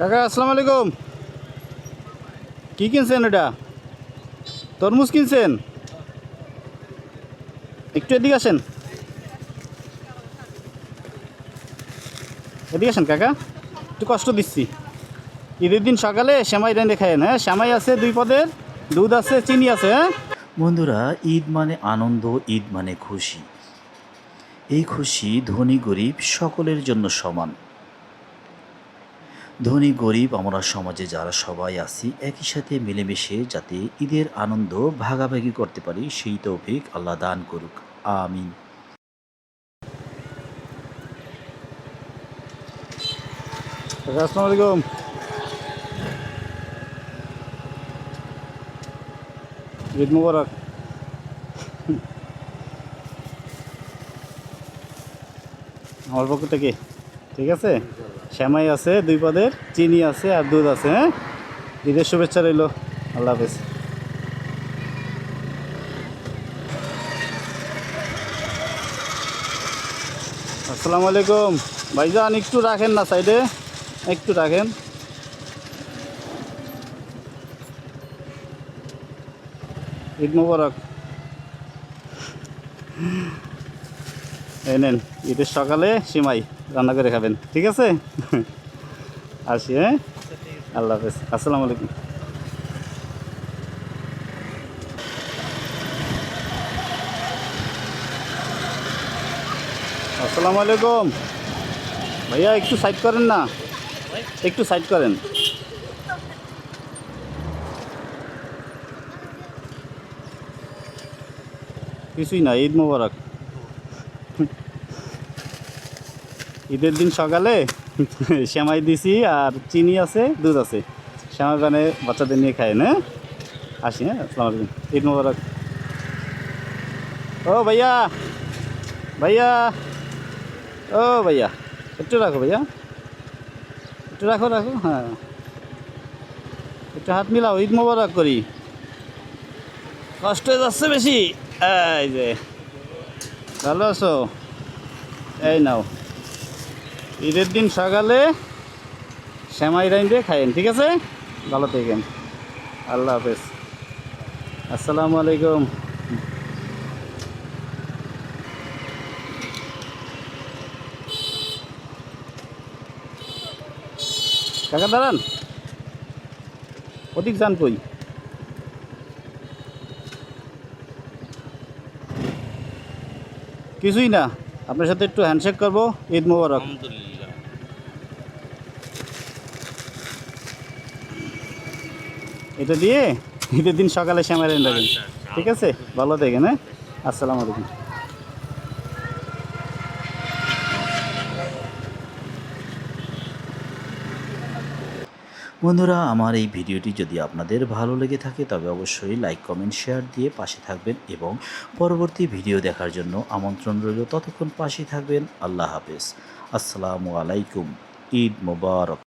কাকা, আসসালামু আলাইকুম। কি কিনছেন এটা? তরমুজ কিনছেন? একটু এদিকে আসেন। এদিকে আসেন কাকা, একটু কষ্ট দিচ্ছি। ঈদের দিন সকালে শ্যামাই রেঁধে খায়েন হ্যাঁ? শ্যামাই আছে দুই পদের, দুধ আছে, চিনি আছে হ্যাঁ? বন্ধুরা, ঈদ মানে আনন্দ, ঈদ মানে খুশি। এই খুশি ধনী গরিব সকলের জন্য সমান। ধনী, গরিব, আমরা সমাজে যারা সবাই আছি, একই সাথে মিলেমিশে যাতে ঈদের আনন্দ ভাগাভাগি করতে পারি, সেই তৌফিক আল্লাহ দান করুক। আমিন। আলাইকুম। ঈদ মুবারক। আমার পক্ষ থেকে, ঠিক আছে? শ্যামাই আছে, দুই পদের, চিনি আছে আর দুধ আছে হ্যাঁ? ঈদের শুভেচ্ছা রইল। আল্লাহ হাফেজ। আসসালামু আলাইকুম। ভাইজান, একটু রাখেন না সাইডে, একটু রাখেন। ঈদ মুবারক। এই নেন, ঈদের সকালে সিমাই রান্না করে খাবেন, ঠিক আছে? আসি হ্যাঁ? আল্লাহ হাফেজ, আসসালামু আলাইকুম। আসসালামু আলাইকুম। ভাইয়া, একটু সাইড করেন না। একটু সাইড করেন। কিছুই না, ঈদ মোবারক। ঈদের দিন সকালে শ্যামাই দিছি আর চিনি আছে, দুধ আছে। শ্যামাই বানে বাচ্চাদের নিয়ে খায়, না? আসি হ্যাঁ? আসসালামু আলাইকুম। ঈদ মোবারক। ও ভাইয়া ভাইয়া, ও ভাইয়া, একটু রাখো ভাইয়া। একটু রাখো রাখো হ্যাঁ। একটু হাত মিলাও, ঈদ মোবারক করি। কষ্ট যাচ্ছে বেশি। এই যে, ভালো আছো? এই নাও। ঈদের দিন সকালে শ্যামাই রাইন দিয়ে খাইন ঠিক আছে? ভালো থাকেন। আল্লাহ হাফেজ। আসসালামু আলাইকুম। কাকা, দাঁড়ান। অধিক যান কই? কিছুই না। আপনার সাথে একটু হ্যান্ডশেক করব ঈদ মোবারক। এটা দিয়ে ঈদের দিন সকালে শ্যামাই রাইন ঠিক আছে? ভালো থাকেন হ্যাঁ? আসসালামু আলাইকুম। বন্ধুরা, আমার এই ভিডিওটি যদি আপনাদের ভালো লেগে থাকে, তবে অবশ্যই লাইক কমেন্ট শেয়ার দিয়ে পাশে থাকবেন এবং পরবর্তী ভিডিও দেখার জন্য আমন্ত্রণ রইল ততক্ষণ পাশে থাকবেন। আল্লাহ হাফেজ। আসসালামু আলাইকুম। ঈদ মোবারক।